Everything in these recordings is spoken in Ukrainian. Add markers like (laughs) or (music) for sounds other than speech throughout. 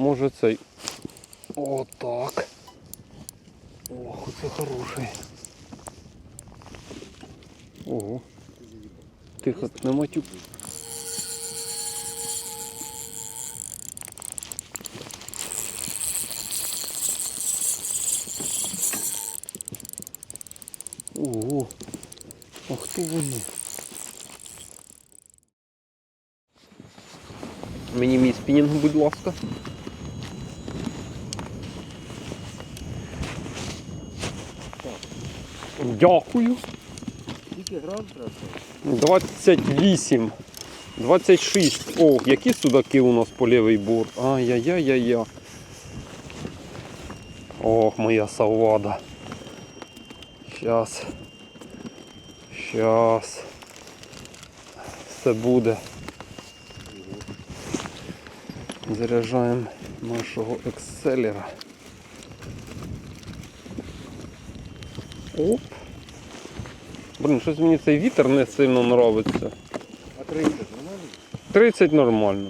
може цей. Отак. Ох, це хороший. Ого. Тихо, не матюк. Ого. А хто вони? Мені мій спінінг, будь ласка. Дякую. Скільки грам треба? 28. 26. О, які судаки у нас по лівий борт. Ай-яй-яй-яй-яй. Ох, моя салвада. Щас. Щас. Все буде. Заряджаємо нашого екселера. Оп. Блін, щось мені цей вітер не сильно нравиться. А 30 нормально? 30 нормально.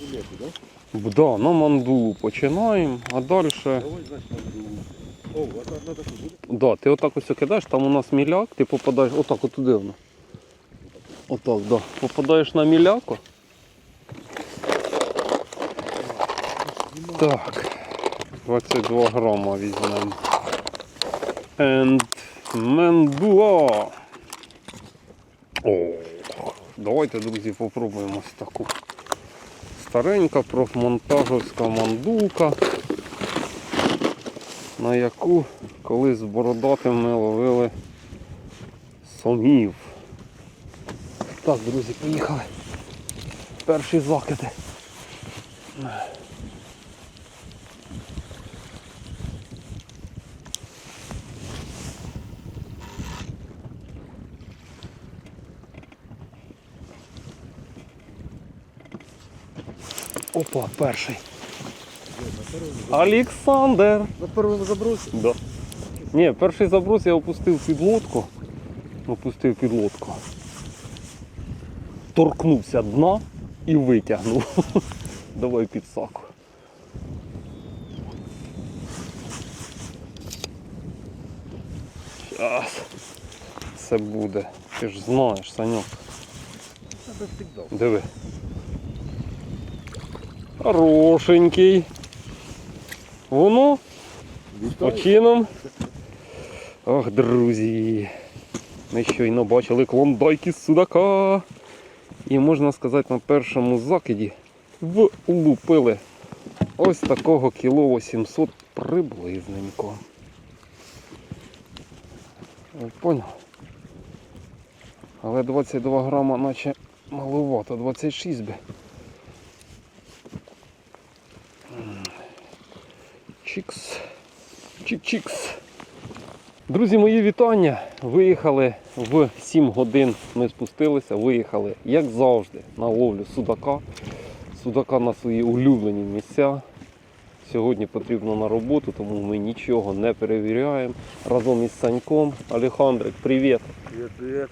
Білети, да? На мандулу починаємо, а далі. Манду. О, а так? Да, ти отак ось кидаєш, там у нас міляк, ти попадаєш. Отак, отуди воно. Отак, да. Попадаєш на міляку. Так. 22 грама візьмемо. And мендуа. О, давайте, друзі, попробуємо ось таку. Старенька профмонтажівська мандулка, на яку колись з бородатим ми ловили сомів. Так, друзі, поїхали. Перші закиди. Опа, перший. Олександр! На першому забросі? Да. Ні, перший заброс я опустив під лодку. Опустив під лодку. Торкнувся дна і витягнув. (laughs) Давай під саку. Щас. Це буде. Ти ж знаєш, Саньок. Диви. Хорошенький. Воно Почином. Ох, друзі. Ми щойно бачили клондайки з судака. І можна сказати, на першому закиді влупили ось такого кіло 800 приблизненько. Поняв? Але 22 грама наче маловато, 26 би. Чікс. Чік-чікс. Друзі, мої вітання. Виїхали в 7 годин. Ми спустилися, виїхали, як завжди, на ловлю судака. Судака на свої улюблені місця. Сьогодні потрібно на роботу, тому ми нічого не перевіряємо. Разом із Саньком. Олександрик, привіт! Привіт, привіт.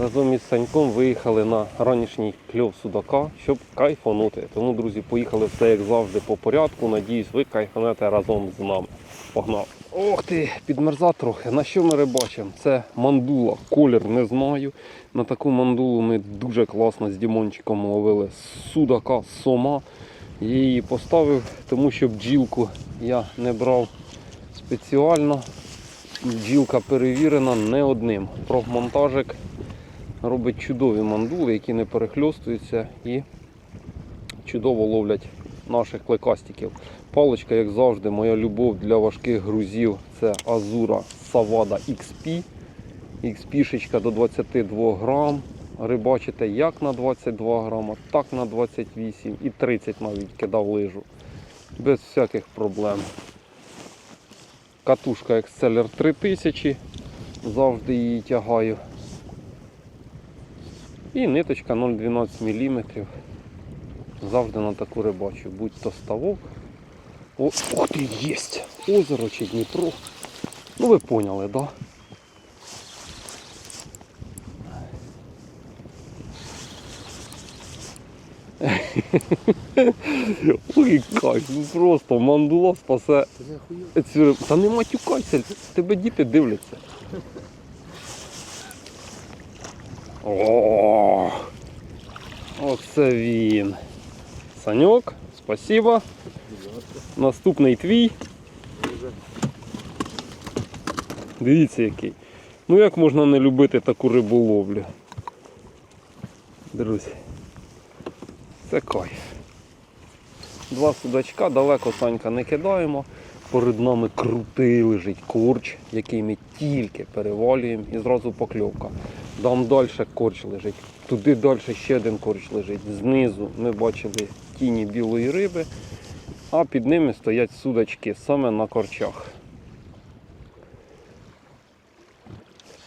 Разом із Саньком виїхали на ранішній кльов судака, щоб кайфанути. Тому, друзі, поїхали все як завжди по порядку. Надіюсь, ви кайфанете разом з нами. Погнали! Ох ти, підмерза трохи. На що ми рибачимо? Це мандула. Колір не знаю. На таку мандулу ми дуже класно з Дімончиком ловили судака, сома. Я її поставив, тому що бджілку я не брав спеціально. Бджілка перевірена не одним. Профмонтажик робить чудові мандули, які не перехльостуються і чудово ловлять наших клекастиків. Паличка, як завжди, моя любов для важких грузів це Азура Savada XP. XP до 22 грам. Рибачите як на 22 грама, так на 28 і 30 навіть кидав лижу. Без всяких проблем. Катушка Exceller 3000, завжди її тягаю. І ниточка 0,12 мм. Завжди на таку рибачу. Будь то ставок. О, ох ти, єсть! Озеро чи Дніпро. Ну ви поняли, так? Да? (laughs) Ой, кайф, ну просто мандула спасе. Та не матюкайся, тебе діти дивляться. О, оце він. Саньок, спасибо. Наступний твій. Дивіться який. Ну як можна не любити таку риболовлю? Друзі. Це кайф. Два судачка, далеко Санька не кидаємо. Перед нами крутий лежить корч, який ми тільки перевалюємо і зразу покльовка. Там далі корч лежить. Туди далі ще один корч лежить. Знизу ми бачили тіні білої риби, а під ними стоять судачки саме на корчах.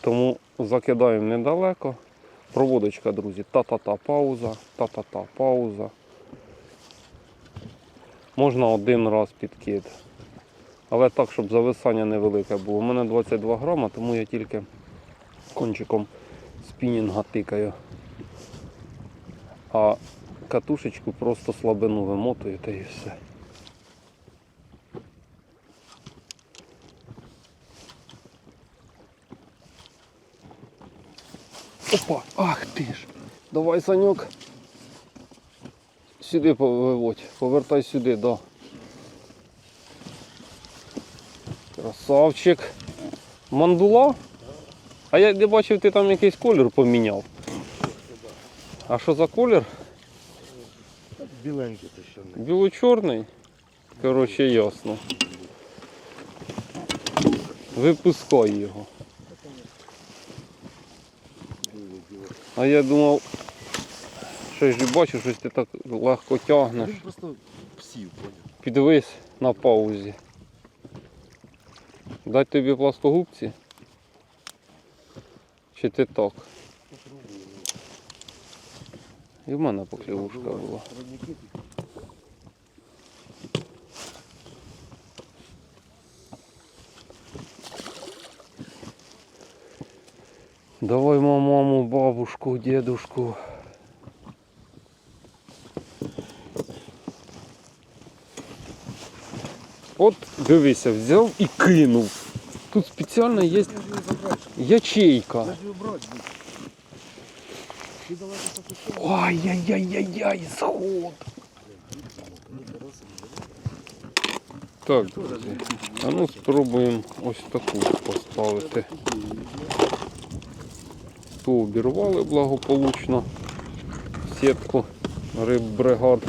Тому закидаємо недалеко. Проводочка, друзі, та-та-та пауза, та-та-та пауза. Можна один раз підкид. Але так, щоб зависання невелике було. У мене 22 грама, тому я тільки кончиком спінінга тикаю. А катушечку просто слабину вимотую та і все. Опа, ах ти ж. Давай, Саньок. Сюди виводь, повертай сюди, да. Красавчик. Мандула? А я не бачив, ти там якийсь колір поміняв. А що за колір? Біленький ти що не. Біло-чорний? Коротше, ясно. Випускай його. А я думав, що ж бачу, щось ти так легко тягнеш. Він просто псів, поняв. Підвись на паузі. Дать тобі пластогубці? Чи ти так? І в мене поклівушка була. Давай маму, бабушку, дедушку. От дивися, взяв і кинув. Тут спеціально є ячейка. Ай-яй-яй-яй-яй, сход. Так. А ну спробуємо ось таку поставити. Ту обірвали благополучно. Сітку риббригад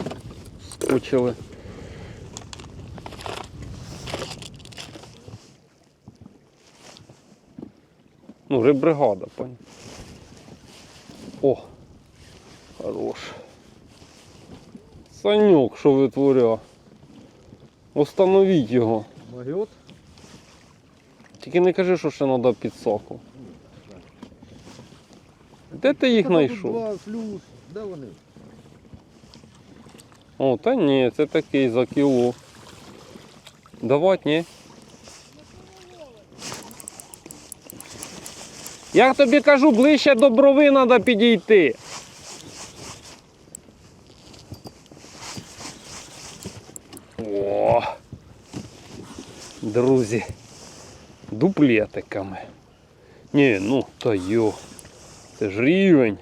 скочили. Ну, риббригада, пані. О, хорош. Санюк, що витворяв. Остановіть його. Магіот? Тільки не кажи, що ще треба підсаку. Де ти їх знайшов? Плюс. Де вони? О, та ні, це такий за кіло. Давать, ні? Я тобі кажу, ближче до брови треба підійти. О! Друзі, дуплетиками. Ні, ну та йо. Це ж рівень.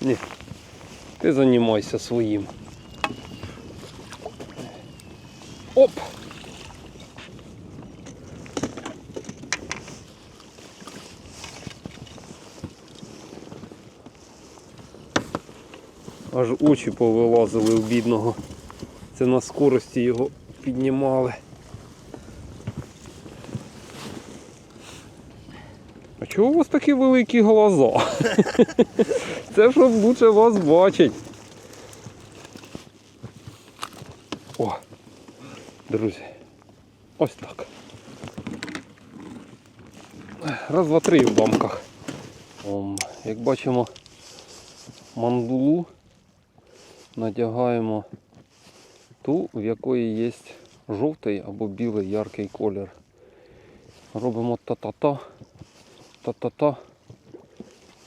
Ні. Ти займайся своїм. Оп! Аж очі повилазили у бідного. Це на скорості його піднімали. А чого у вас такі великі глаза? (laughs) Це щоб лучше вас бачить. О, друзі. Ось так. Раз, два, три в банках. Як бачимо, мандулу надягаємо ту, в якої є жовтий або білий яркий колір. Робимо та-та-та, та-та-та,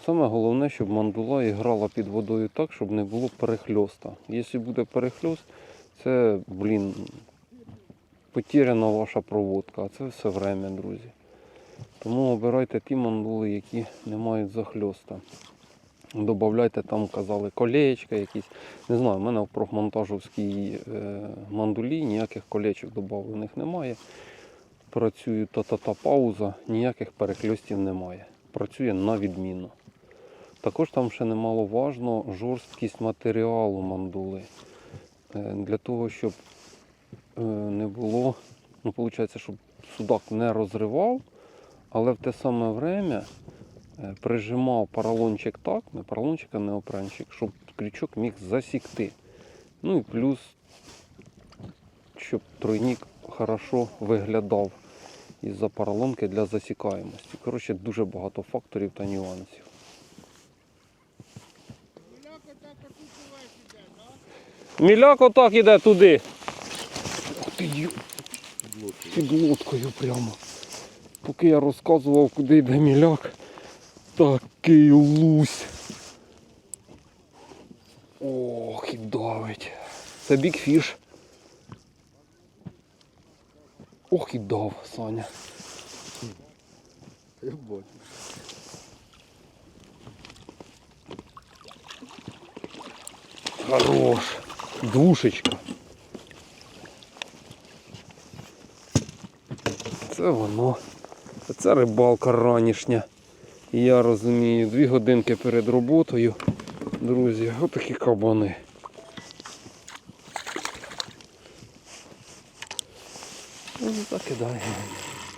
Саме головне, щоб мандула і грала під водою так, щоб не було перехльоста. Якщо буде перехльост, це, блін, потеряна ваша проводка, а це все время, друзі. Тому обирайте ті мандули, які не мають захльоста. Добавляйте там, казали, колечка якісь. Не знаю, в мене в профмонтажівській е, мандулі ніяких колечок додавлених немає. Працюю та-та-та пауза, ніяких перехльостів немає. Працює на відмінно. Також там ще немаловажно жорсткість матеріалу мандули. Е, Для того, щоб е, не було, ну, виходить, щоб судак не розривав, але в те саме время прижимав поролончик так, не поролончик, а неопренчик, щоб крючок міг засікти. Ну і плюс, щоб тройник хорошо виглядав із-за поролонки для засікаємості. Коротше, дуже багато факторів та нюансів. Міляк отак іде туди. Ух ти, ю- під лодкою прямо. Поки я розказував, куди йде міляк, такий лусь. Ох, і давить. Це бікфіш. Ох і дав, Саня. Я бачу. Хорош. Душечка. Це воно. Це рибалка ранішня. І я розумію, дві годинки перед роботою. Друзі, отакі кабани. Ну, закидаємо.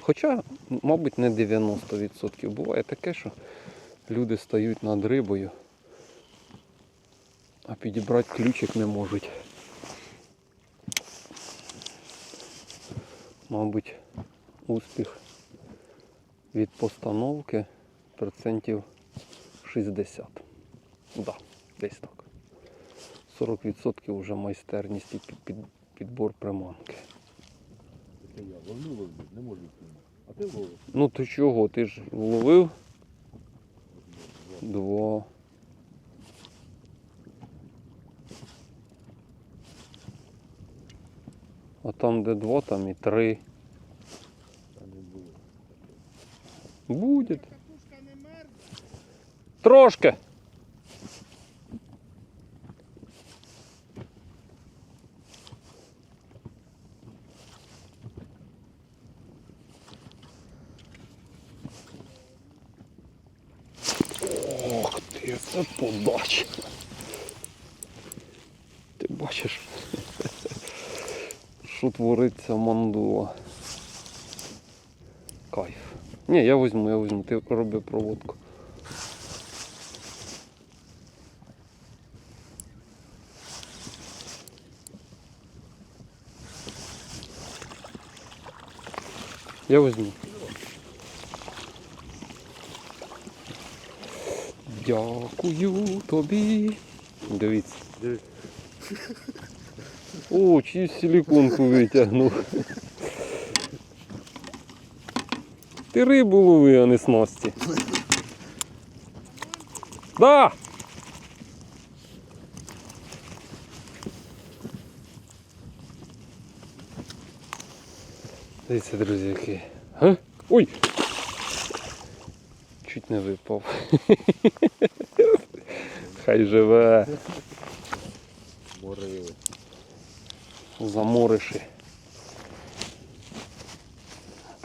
Хоча, мабуть, не 90%. Буває таке, що люди стають над рибою, а підібрати ключик не можуть. Мабуть, успіх від постановки процентів 60. Да, десь так. 40% вже майстерність і під, під, підбор приманки. Це я ловлю, ловлю, не можу. А ти ловиш? Ну то чого? Ти ж вловив два. А там де два, там і три. Буде. Трошки. Ох ти, це подача. Ти бачиш, (laughs) що твориться мандула. Кайф. Ні, я візьму, я візьму, ти роби проводку. Я візьму. Дякую тобі. Дивіться. Дивись. О, чиюсь силіконку витягнув. Ти рибу лови, а не снасті. (laughs) Да! Дивіться, друзі, який. А? Ой! Чуть не випав. (laughs) Хай живе. Морили. Замориши.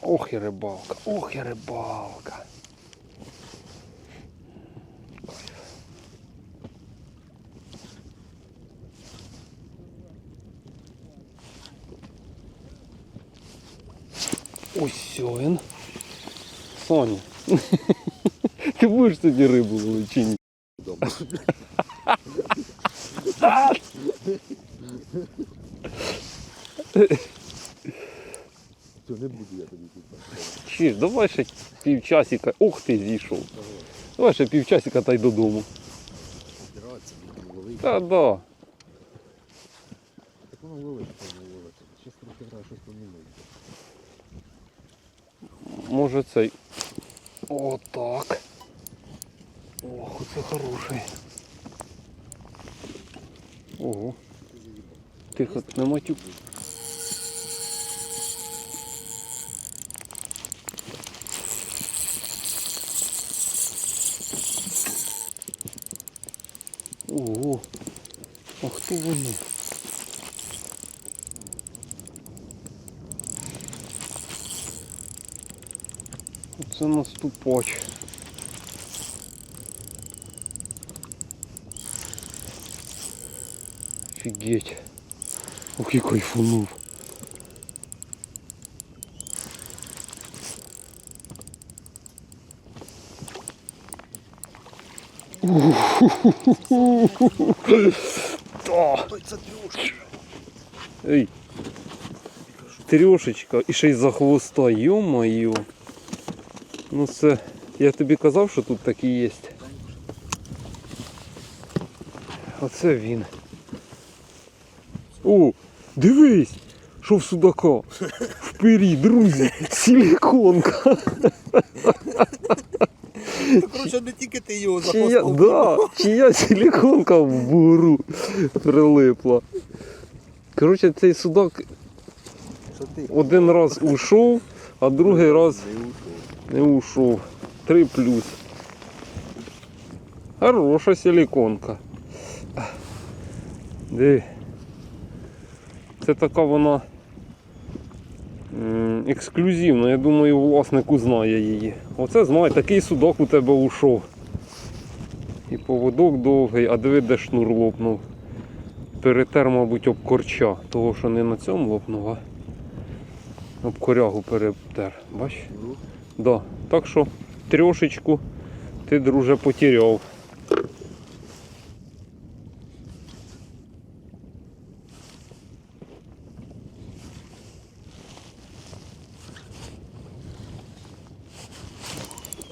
Ох і рибалка, ох і рибалка. Ось сьо він. Соня. (laughs) Ти будеш сьогодні рибу ловити чи ні? Дома. Що не буду я тобі тут. Чи ж, давай ще півчасика. Ух ти зійшов. Давай ще півчасика та й додому. Збиратися, буду ловити. Та да. Так воно ловить, воно ловить. Щас трохи грає, щось помінує. Може цей. Отак. Ох, це хороший. Ого. Тихо, не матюк. Ого. А хто вони? Оце наступач. Офігеть. Ох, і кайфанув. Та. Ой, (laughs) це трюшка. Ей. Трьошечка і ще й за хвоста, ё-моё. Ну це. Я тобі казав, що тут такі є. Оце він. О, дивись! Що в судака? Впері, друзі, силіконка. Коротше, не тільки ти його Чия, да, чия силіконка в буру прилипла. Коротше, цей судак один раз ушов, а другий раз Не ушов. не ушов. Три плюс. Хороша силіконка. Диви. Це така вона ексклюзивна. Я думаю, власник узнає її. Оце знає, такий судок у тебе ушов. І поводок довгий, а диви, де шнур лопнув. Перетер, мабуть, об корча. Того, що не на цьому лопнув, а об корягу перетер. Бач? Да. Так що трьошечку ти, друже, потеряв.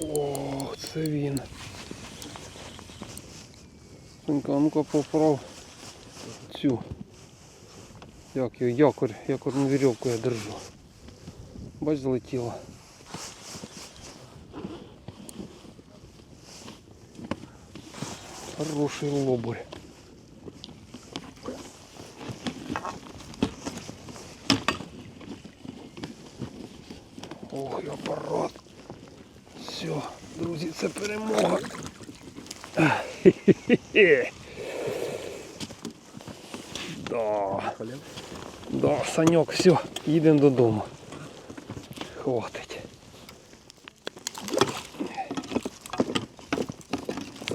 О, це він. Сонька, ну-ка поправ цю. Як його, якорь, якорну вірьовку я держу. Бач, злетіла. Хороший лобурь. Ох, і апарат. Все, друзі, це перемога. (laughs) Хе-хе-хе. Да. халям. Да, Саньок, все, їдемо додому. Хватить.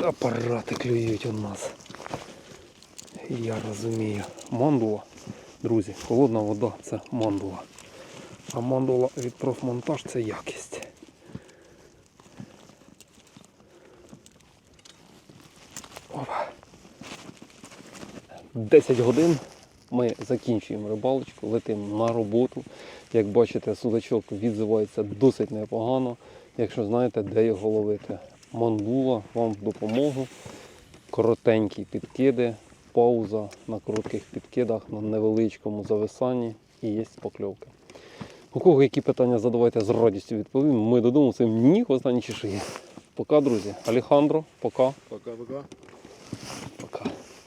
Апарати клюють у нас. Я розумію. Мандула, друзі, холодна вода це мандула. А мандула від профмонтаж це якість. Опа. 10 годин ми закінчуємо рибалочку, летимо на роботу. Як бачите, судачок відзивається досить непогано. Якщо знаєте, де його ловити. Мандула вам в допомогу. Коротенькі підкиди, пауза на коротких підкидах, на невеличкому зависанні і є покльовки. У кого які питання задавайте з радістю відповім. Ми додому цим ні, останні є. Пока, друзі. Алехандро, пока. Пока-пока.